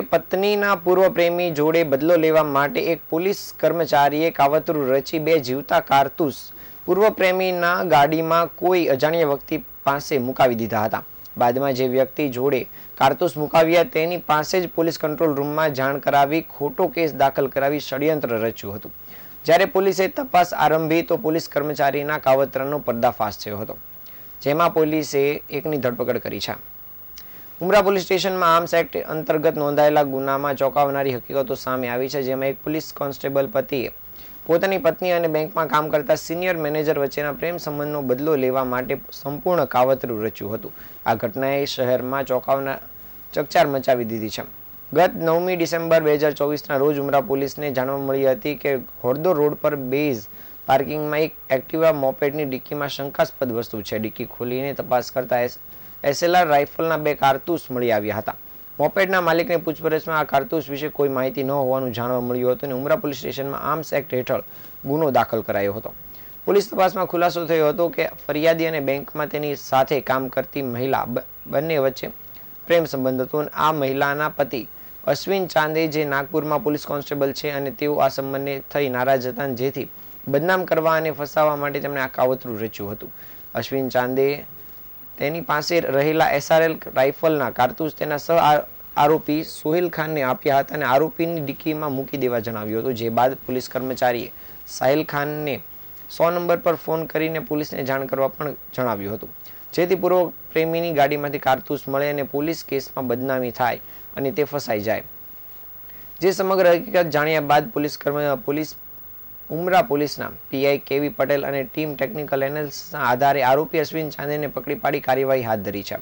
પત્નીના પૂર્વ પ્રેમી જોડે બદલો લેવા માટે એક પોલીસ કર્મચારીએ કાવતરું રચી બે જીવતા કારતૂસ પૂર્વ પ્રેમીના ગાડીમાં કોઈ અજાણ્યા વ્યક્તિ પાસે મુકાવી દીધા હતા. બાદમાં જે વ્યક્તિ જોડે કારતૂસ મુકાવ્યા તેની પાસે જ પોલીસ કંટ્રોલ રૂમમાં જાણ કરાવી ખોટો કેસ દાખલ કરાવી ષડયંત્ર રચ્યું હતું. જ્યારે પોલીસે તપાસ આરંભી તો પોલીસ કર્મચારીના કાવતરાનો પર્દાફાશ થયો હતો. જેમાં પોલીસે એકની ધરપકડ કરી છે. ઉમરા પોલીસ સ્ટેશનમાં આર્મ્સ એક્ટ અંતર્ગત નોંધાયેલા ગુનામાં ચોંકાવનારી હકીકતો સામે આવી છે, જેમાં એક પોલીસ કોન્સ્ટેબલ પતિએ પોતાની પત્ની અને બેંકમાં કામ કરતા સિનિયર મેનેજર વચ્ચેના પ્રેમ સંબંધનો બદલો લેવા માટે સંપૂર્ણ કાવતરું રચ્યું હતું. આ ઘટનાએ શહેરમાં ચોંકાવના ચકચાર મચાવી દીધી છે. ગત નવમી ડિસેમ્બર બે હજાર ચોવીસના રોજ ઉમરા પોલીસને જાણવા મળી હતી કે હોડદો રોડ પર બેઝ પાર્કિંગમાં એક એક્ટિવા મોપેડની ડિક્કીમાં શંકાસ્પદ વસ્તુ છે. ડિક્કી ખોલીને તપાસ કરતા એસએલઆર રાઇફલના બે કારતૂસ મળી આવ્યા હતા. મોપેડના માલિકને પૂછપરછમાં આ કારતૂસ વિશે કોઈ માહિતી ન હોવાનું જાણવા મળ્યું હતું અને ઉમરા પોલીસ સ્ટેશનમાં આર્મ્સ એક્ટ હેઠળ ગુનો દાખલ કરાયો હતો. પોલીસ તપાસમાં ખુલાસો થયો હતો કે ફરિયાદી અને બેંકમાં તેની સાથે કામ કરતી મહિલા બંને વચ્ચે પ્રેમ સંબંધ હતો અને આ મહિલાના પતિ અશ્વિન ચાંદે, જે નાગપુરમાં પોલીસ કોન્સ્ટેબલ છે અને તેઓ આ સંબંધને થઈ નારાજ હતા જેથી બદનામ કરવા અને ફસાવવા માટે તેમણે આ કાવતરું રચ્યું હતું. અશ્વિન ચાંદે તેની પાસે રહેલા એસઆરએલ રાઇફલના કારતૂસ તેના સહ આરોપી સોહેલ ખાનને આપ્યા હતા અને આરોપીની ડિક્કીમાં મૂકી દેવા જણાવ્યું હતું, જે બાદ પોલીસ કર્મચારીએ સાહિલ ખાનને સો નંબર પર ફોન કરીને પોલીસને જાણ કરવા પણ જણાવ્યું હતું. જેથી પૂર્વ પ્રેમીની ગાડીમાંથી કારતૂસ મળે અને પોલીસ કેસમાં બદનામી થાય અને તે ફસાઈ જાય. જે સમગ્ર હકીકત જાણ્યા બાદ પોલીસ કર્મ, પોલીસ ઉમરા પોલીસના પીઆઈ કેવી પટેલ અને ટીમ ટેકનિકલ એનાલિસિસના આધારે આરોપી અશ્વિન ચાંદેને પકડી પાડી કાર્યવાહી હાથ ધરી છે.